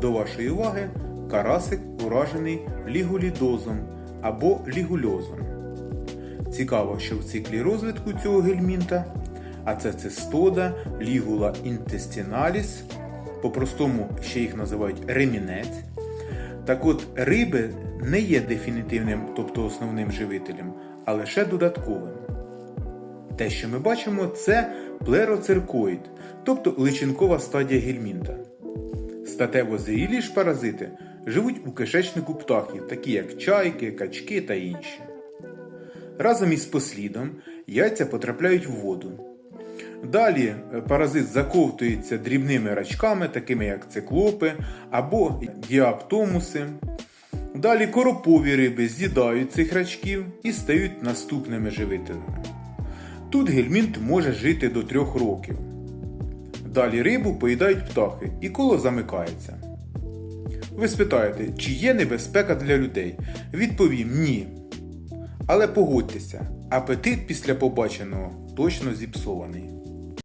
До вашої уваги карасик уражений лігулідозом або лігульозом. Цікаво, що в циклі розвитку цього гельмінта, а це цистода, лігула інтестіналіс, по-простому ще їх називають ремінець. Так от риби не є дефінітивним, тобто основним живителем, а лише додатковим. Те, що ми бачимо, це плероциркоїд, тобто личинкова стадія гельмінта. Статево зрілі ж паразити живуть у кишечнику птахів, такі як чайки, качки та інші. Разом із послідом яйця потрапляють в воду. Далі паразит заковтується дрібними рачками, такими як циклопи або діаптомуси. Далі коропові риби з'їдають цих рачків і стають наступними живителями. Тут гельмінт може жити до трьох років. Далі рибу поїдають птахи і коло замикається. Ви спитаєте, чи є небезпека для людей? Відповім ні. Але погодьтеся, апетит після побаченого точно зіпсований.